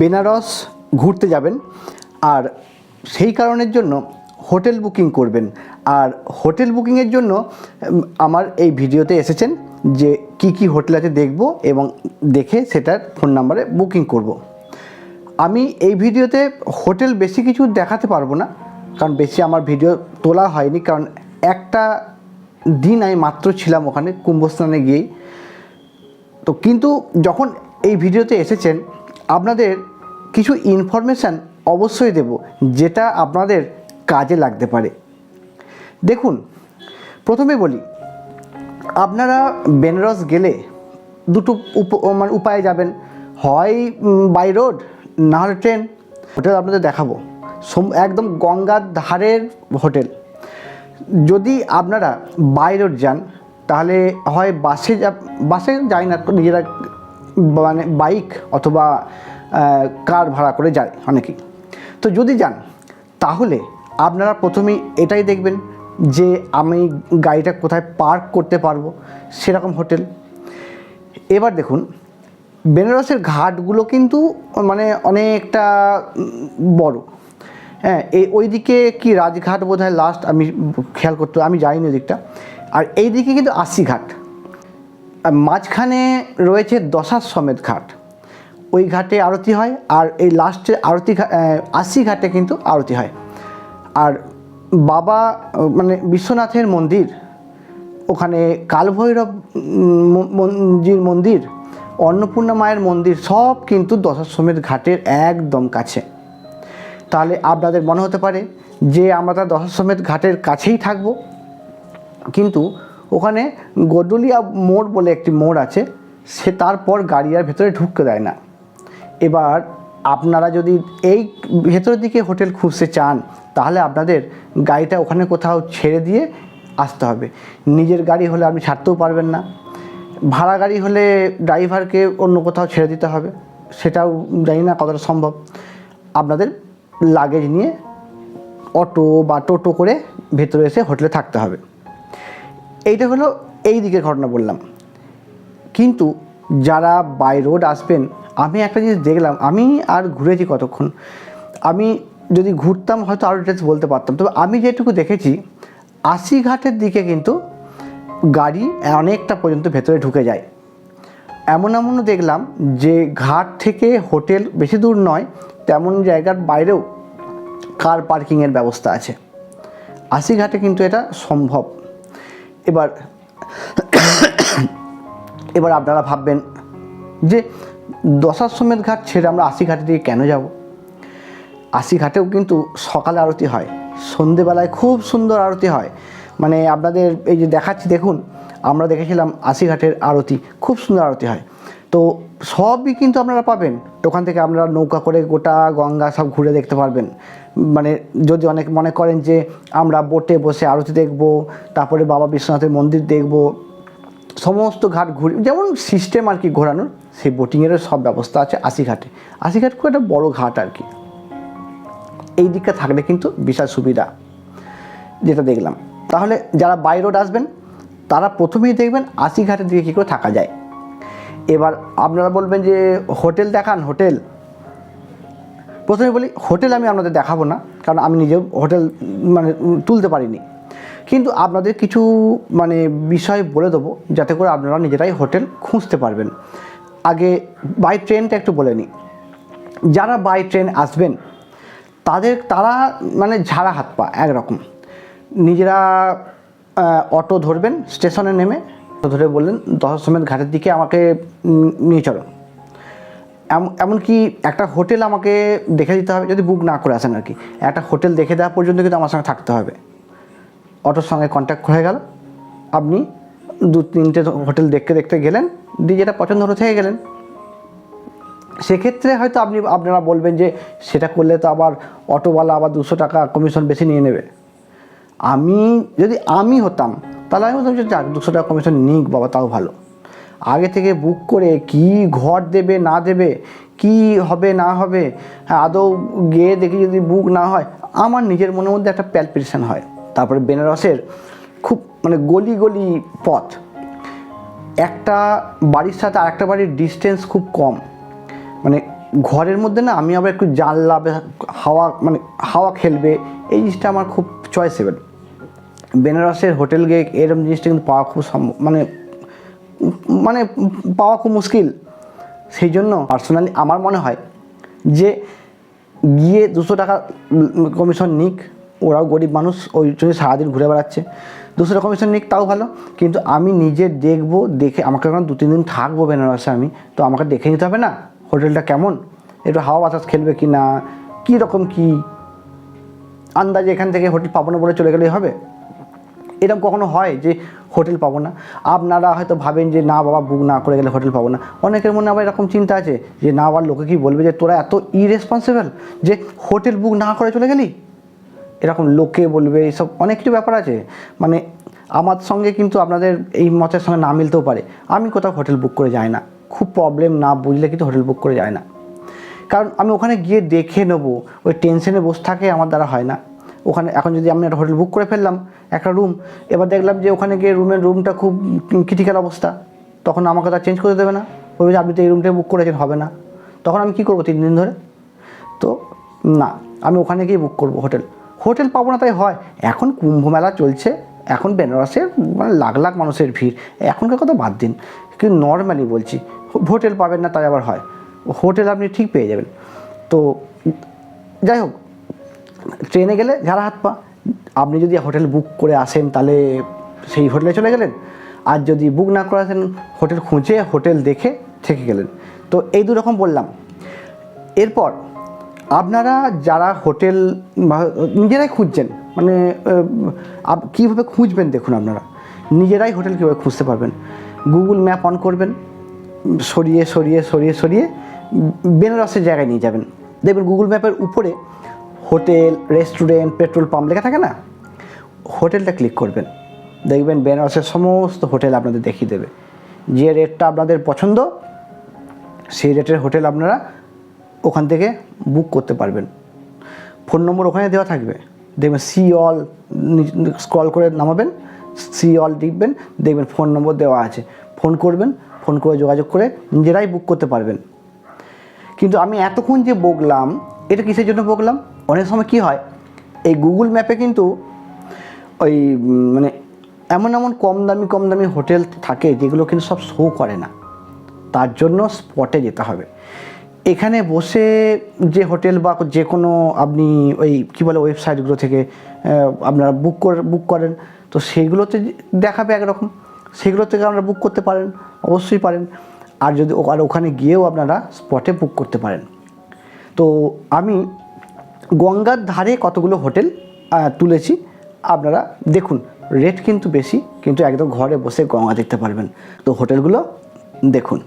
বেনারস ঘুরতে যাবেন আর সেই কারণের জন্য হোটেল বুকিং করবেন আর হোটেল বুকিংয়ের জন্য আমার এই ভিডিওতে এসেছেন যে কি কি হোটেল আছে দেখব এবং দেখে সেটার ফোন নাম্বারে বুকিং করব। আমি এই ভিডিওতে হোটেল বেশি কিছু দেখাতে পারব না, কারণ বেশি আমার ভিডিও তোলা হয়নি, কারণ একটা দিন আমি মাত্র ছিলাম ওখানে কুম্ভস্নানে গিয়েই তো কিন্তু যখন এই ভিডিওতে এসেছেন আপনাদের কিছু ইনফরমেশান অবশ্যই দেব, যেটা আপনাদের কাজে লাগতে পারে। দেখুন, প্রথমে বলি, আপনারা বেনারস গেলে দুটো উপ- মানে উপায়ে যাবেন। হয় বাই রোড না হলে ট্রেন। হোটেল আপনাদের দেখাবো। একদম গঙ্গার ধারের হোটেল। যদি আপনারা বাই রোড যান, তাহলে হয় বাসে বাসে যায় না, নিজেরা মানে বাইক অথবা কার ভাড়া করে যায় অনেকেই। তো যদি যান, তাহলে আপনারা প্রথমেই এটাই দেখবেন যে আমি গাড়িটা কোথায় পার্ক করতে পারব, সেরকম হোটেল। এবার দেখুন, বেনারসের ঘাটগুলো কিন্তু মানে অনেকটা বড়। হ্যাঁ এই ওইদিকে কি রাজঘাট বোধ হয় লাস্ট আমি খেয়াল করতে, আমি যাইনি ওদিকটা। আর এই দিকে কিন্তু আশি ঘাট মাঝখানে রয়েছে দশার সমেত ঘাট। ওই ঘাটে আরতি হয় আর এই লাস্টে আরতি আশি ঘাটে কিন্তু আরতি হয়। আর বাবা মানে বিশ্বনাথের মন্দির ওখানে কালভৈরব উম, ম- মন্দির অন্নপূর্ণা মায়ের মন্দির সব কিন্তু দশাশ্বমেধ ঘাটের একদম কাছে। তাহলে আপনাদের মনে হতে পারে যে আমরা তার দশাশ্বমেধ ঘাটের কাছেই থাকব কিন্তু ওখানে গডলিয়া মোড় বলে একটি মোড় আছে, সে তারপর গাড়ি আর ভেতরে ঢুকতে দেয় না। এবার আপনারা যদি এই ভেতরের দিকে হোটেল খুঁজতে চান, তাহলে আপনাদের গাড়িটা ওখানে কোথাও ছেড়ে দিয়ে আসতে হবে। নিজের গাড়ি হলে আপনি ছাড়তেও পারবেন না। ভাড়া গাড়ি হলে ড্রাইভারকে অন্য কোথাও ছেড়ে দিতে হবে, সেটাও জানি না কতটা সম্ভব। আপনাদের লাগেজ নিয়ে অটো বা টোটো করে ভেতরে এসে হোটেলে থাকতে হবে। এইটা হলো এই দিকের ঘটনা বললাম। কিন্তু যারা বাই রোড আসবেন, আমি একটা জিনিস দেখলাম, আমি আর ঘুরেছি কতক্ষণ? আমি যদি ঘুরতাম হয়তো আরও ডিটেলস বলতে পারতাম। তবে আমি যেটুকু দেখেছি, আশি ঘাটের দিকে কিন্তু গাড়ি অনেকটা পর্যন্ত ভেতরে ঢুকে যায়। এমন এমনও দেখলাম যে ঘাট থেকে হোটেল বেশি দূর নয়, তেমন জায়গার বাইরেও কার পার্কিংয়ের ব্যবস্থা আছে। আশি ঘাটে কিন্তু এটা সম্ভব। এবার এবার আপনারা ভাববেন যে দশাশ্বমেধ ঘাট ছেড়ে আমরা আশি ঘাটের দিকে কেন যাব? আশি ঘাটেও কিন্তু সকালে আরতি হয়, সন্ধেবেলায় খুব সুন্দর আরতি হয়। মানে আপনাদের এই যে দেখাচ্ছি, দেখুন, আমরা দেখেছিলাম আশি ঘাটের আরতি, খুব সুন্দর আরতি হয়। তো সবই কিন্তু আপনারা পাবেন। ওখান থেকে আপনারা নৌকা করে গোটা গঙ্গা সব ঘুরে দেখতে পারবেন। মানে যদি অনেক মনে করেন যে আমরা বোটে বসে আরতি দেখব, তারপরে বাবা বিশ্বনাথের মন্দির দেখব, সমস্ত ঘাট ঘুরি, যেমন সিস্টেম আর কি ঘোরানোর, সেই বোটিংয়েরও সব ব্যবস্থা আছে আশি ঘাটে আশি ঘাট খুব একটা বড় ঘাট আর কি। এই দিকটা থাকলে কিন্তু বিশাল সুবিধা, যেটা দেখলাম। তাহলে যারা বাই রোড আসবেন, তারা প্রথমেই দেখবেন আশি ঘাটের দিকে কী করে থাকা যায়। এবার আপনারা বলবেন যে হোটেল দেখান, হোটেল। প্রথমে বলি, হোটেল আমি আপনাদের দেখাবো না, কারণ আমি নিজেও হোটেল মানে তুলতে পারিনি। কিন্তু আপনাদের কিছু মানে বিষয় বলে দেবো, যাতে করে আপনারা নিজেরাই হোটেল খুঁজতে পারবেন। আগে বাই ট্রেনটা একটু বলে নিই যারা বাই ট্রেন আসবেন, তাদের, তারা মানে ঝাড়া হাত পা, একরকম। নিজেরা অটো ধরবেন, স্টেশনে নেমে ধরে বললেন, দশ সমেত ঘাটের দিকে আমাকে নিয়ে চলো। এমনকি একটা হোটেল আমাকে দেখে দিতে হবে, যদি বুক না করে আসেন আর কি। একটা হোটেল দেখে দেওয়া পর্যন্ত কিন্তু আমার সঙ্গে থাকতে হবে। অটোর সঙ্গে কন্ট্যাক্ট হয়ে গেল। আপনি দু তিনটে হোটেল দেখতে দেখতে গেলেন, দিয়ে যেটা পছন্দ হলো থেকে গেলেন। সেক্ষেত্রে হয়তো আপনি, আপনারা বলবেন যে সেটা করলে তো আবার অটোওয়ালা আবার দুশো টাকা কমিশন বেশি নিয়ে নেবে। আমি, যদি আমি হতাম, তাহলে আমি বলতাম যে দুশো টাকা কমিশন নিক, বাবা, তাও ভালো। আগে থেকে বুক করে কি ঘর দেবে, না দেবে, কি হবে, না হবে, আদৌ গিয়ে দেখি যদি বুক না হয়, আমার নিজের মনের মধ্যে একটা প্যালপিটেশন হয়। তারপরে বেনারসের খুব মানে গলি গলি পথ। একটা বাড়ির সাথে আরেকটা বাড়ির ডিস্টেন্স খুব কম। মানে ঘরের মধ্যে না আমি আবার একটু জানলা হাওয়া মানে হাওয়া খেলবে, এই জিনিসটা আমার খুব চয়েস চয়েসেবল বেনারসের হোটেল গিয়ে এরকম জিনিসটা কিন্তু পাওয়া খুব সম্ভব মানে মানে পাওয়া খুব মুশকিল। সেই জন্য পার্সোনালি আমার মনে হয় যে গিয়ে দুশো টাকা কমিশন নিক, ওরাও গরিব মানুষ, ওই জন্য সারাদিন ঘুরে বেড়াচ্ছে। দুশো টাকা কমিশন নিক, তাও ভালো। কিন্তু আমি নিজে দেখব, দেখে আমাকে এখন দু, তিন দিন থাকব বেনারসে আমি, তো আমাকে দেখে নিতে হবে না, হোটেলটা কেমন, একটু হাওয়া বাতাস খেলবে কি না কী রকম কী, আন্দাজে এখান থেকে হোটেল পাবো না বলে চলে গেলেই হবে? এরকম কখনো হয় যে হোটেল পাবো না? আপনারা হয়তো ভাবেন যে, না বাবা বুক না করে গেলে হোটেল পাবো না। অনেকের মনে আবার এরকম চিন্তা আছে যে, না, আবার লোকে কি বলবে যে, তোরা এত ইরেসপন্সিবল যে হোটেল বুক না করে চলে গেলি? এরকম লোকে বলবে এইসব অনেক কিছু ব্যাপার আছে। মানে আমার সঙ্গে কিন্তু আপনাদের এই মতের সঙ্গে না মিলতেও পারে। আমি কোথাও হোটেল বুক করে যাই না। খুব প্রবলেম না বুঝলে কিন্তু হোটেল বুক করে যায় না। কারণ আমি ওখানে গিয়ে দেখে নেব। ওই টেনশনে বসে থাকে আমার দ্বারা হয় না। ওখানে এখন যদি আমি একটা হোটেল বুক করে ফেললাম, একটা রুম এবার দেখলাম যে ওখানে গিয়ে রুমের রুমটা খুব ক্রিটিক্যাল অবস্থা। তখন আমাকে তার চেঞ্জ করে দেবে না। বলবে যে, আপনি তো এই রুমটাই বুক করেছেন, হবে না। তখন আমি কী করব তিন দিন ধরে? তো না, আমি ওখানে গিয়ে বুক করব হোটেল। হোটেল পাবো না তাই হয়। এখন কুম্ভ মেলা চলছে, এখন বেনারসে মানে লাখ লাখ মানুষের ভিড়। এখনকার কথা বাদ দিন। কিন্তু নর্মালি বলছি, হোটেল পাবেন না তাই আবার হয়। হোটেল আপনি ঠিক পেয়ে যাবেন। তো যাই হোক ট্রেনে গেলে ঝাড়া হাত পা। আপনি যদি হোটেল বুক করে আসেন, তাহলে সেই হোটেলে চলে গেলেন। আর যদি বুক না করে আসেন, হোটেল খুঁজে, হোটেল দেখে থেকে গেলেন। তো এই দু রকম বললাম। এরপর আপনারা যারা হোটেল নিজেরাই খুঁজছেন মানে কীভাবে খুঁজবেন দেখুন আপনারা। নিজেরাই হোটেল কীভাবে খুঁজতে পারবেন? গুগল ম্যাপ অন করবেন, সরিয়ে সরিয়ে সরিয়ে সরিয়ে, বেনারসের জায়গায় নিয়ে যাবেন। দেখবেন গুগল ম্যাপের উপরে হোটেল, রেস্টুরেন্ট, পেট্রোল পাম্প লেখা থাকে না? হোটেলটা ক্লিক করবেন। দেখবেন বেনারসের সমস্ত হোটেল আপনাদের দেখিয়ে দেবে। যে রেটটা আপনাদের পছন্দ, সেই রেটের হোটেল আপনারা ওখান থেকে বুক করতে পারবেন। ফোন নম্বর ওখানে দেওয়া থাকবে। দেখবেন সি অল, স্ক্রল করে নামাবেন, সি অল টিপবেন, দেখবেন ফোন নম্বর দেওয়া আছে। ফোন করবেন, ফোন করে যোগাযোগ করে নিজেরাই বুক করতে পারবেন। কিন্তু আমি এতক্ষণ যে বকলাম, এটা কিসের জন্য বকলাম? অনেক সময় কি হয়, এই গুগল ম্যাপে কিন্তু ওই মানে এমন এমন কম দামি কম দামি হোটেল থাকে যেগুলো কিন্তু সব শো করে না। তার জন্য স্পটে যেতে হবে। এখানে বসে যে হোটেল বা যে কোনো আপনি ওই কী বলে ওয়েবসাইটগুলো থেকে আপনারা বুক করে বুক করেন। তো সেগুলোতে দেখাবে একরকম। সেগুলো থেকে আপনারা বুক করতে পারেন, অবশ্যই পারেন। আর যদি আর ওখানে গিয়েও আপনারা স্পটে বুক করতে পারেন। তো আমি গঙ্গার ধারে কতগুলো হোটেল তুলেছি, আপনারা দেখুন রেট কিন্তু বেশি, কিন্তু একদম ঘরে বসে গঙ্গা দেখতে পারবেন। তো হোটেলগুলো দেখুন।